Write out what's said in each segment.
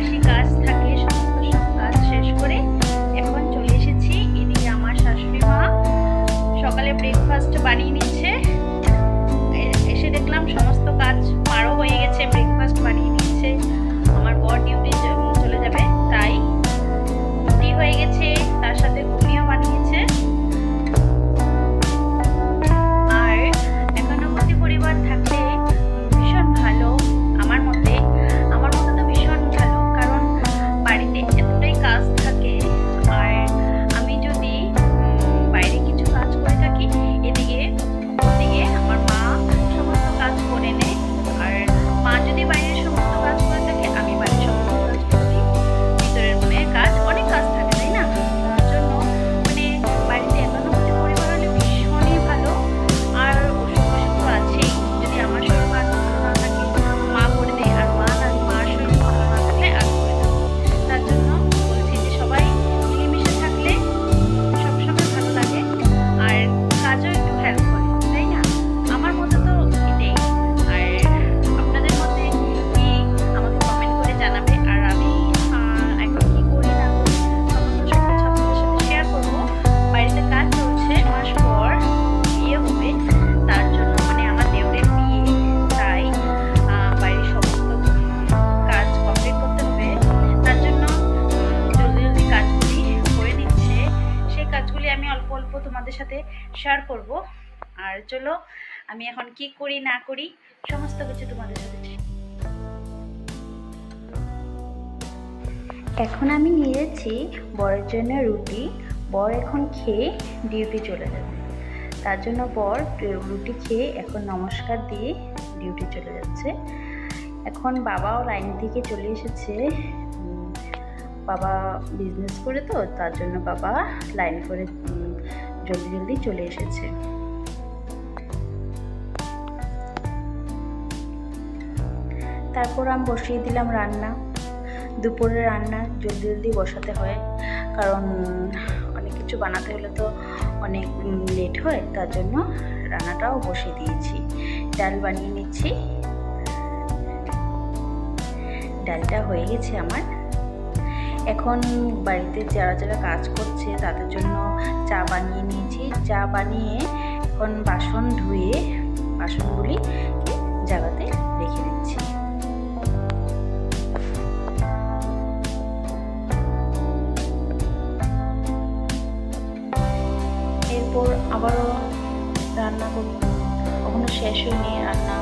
Ashika's. Share করব। আর চলো, আমি এখন কি করি, না করি, সমস্ত কিছু তোমাদের সাথে এখন আমি নিয়েছি বরের জন্য রুটি। বর এখন খেয়ে ডিউটি চলে যাবে। তার জন্য বর রুটি খেয়ে এখন নমস্কার দিয়ে ডিউটি চলে যাচ্ছে। এখন বাবাও লাইন থেকে চলে এসেছে। বাবা বিজনেস করে তো, তার জন্য বাবা লাইন করে জলদি জলদি চলে এসেছে। তারপর আমি বসিয়ে দিলাম রান্না। দুপুরে রান্না জলদি জলদি বসাতে হয়, কারণ অনেক কিছু বানাতে হলে তো অনেক লেট হয়, তার জন্য রান্নাটাও বসিয়ে দিয়েছি। ডাল বানিয়ে নিচ্ছি। ডালটা হয়ে গেছে আমার। এখন বাড়িতে যারা যারা কাজ করছে তাদের জন্য চা বানিয়ে নিয়েছি। চা বানিয়ে এখন বাসন ধুয়ে বাসনগুলি জায়গাতে রেখে দিচ্ছি। এরপর আবারও রান্না কখনো শেষ হয়নি, রান্না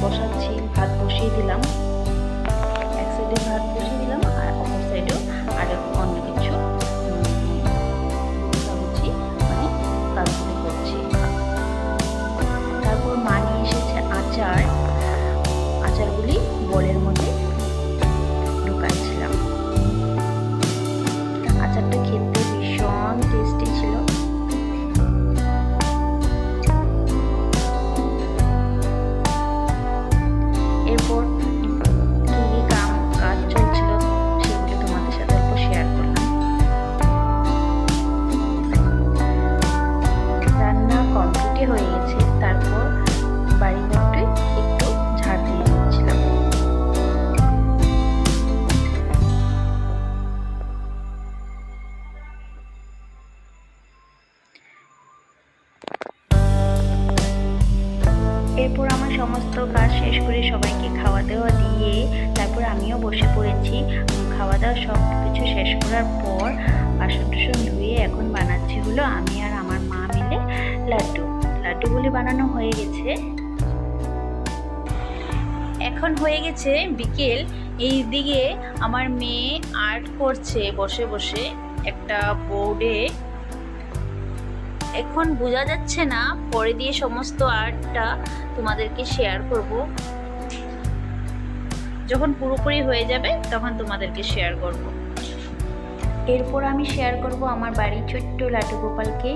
বসাচ্ছি, ভাত বসিয়ে দিলাম। তারপর বাড়ি একটু ঝাড় দিয়ে এরপর আমার সমস্ত কাজ শেষ করে সবাইকে খাওয়া দাওয়া দিয়ে তারপর আমিও বসে পড়েছি। খাওয়া দাওয়া সব কিছু শেষ করার পর বাসন টুসন ধুয়ে এখন বানাচ্ছি হলো আমি আর আমার মা মিলে লাড্ডু। লাড্ডুগুলি বানানো হয়ে গেছে। এখন হয়ে গেছে বিকেল। এই দিকে আমার মেয়ে আর্ট করছে, বসে বসে একটা বোর্ডে এখন বোঝা যাচ্ছে না, পরে দিয়ে সমস্ত আর্টটা তোমাদেরকে শেয়ার করব। যখন পুরোপুরি হয়ে যাবে, তখন তোমাদেরকে শেয়ার করব। এরপর আমি শেয়ার করব আমার বাড়ির ছোট্ট লাটু গোপালকে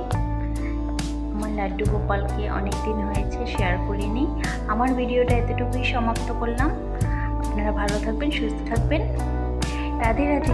লাড্ডু গোপালকে অনেক দিন হয়েছে শেয়ার করিনি। আমার ভিডিওটা এতটুকুই সমাপ্ত করলাম। আপনারা ভালো থাকবেন, সুস্থ থাকবেন। রাধে রাধে।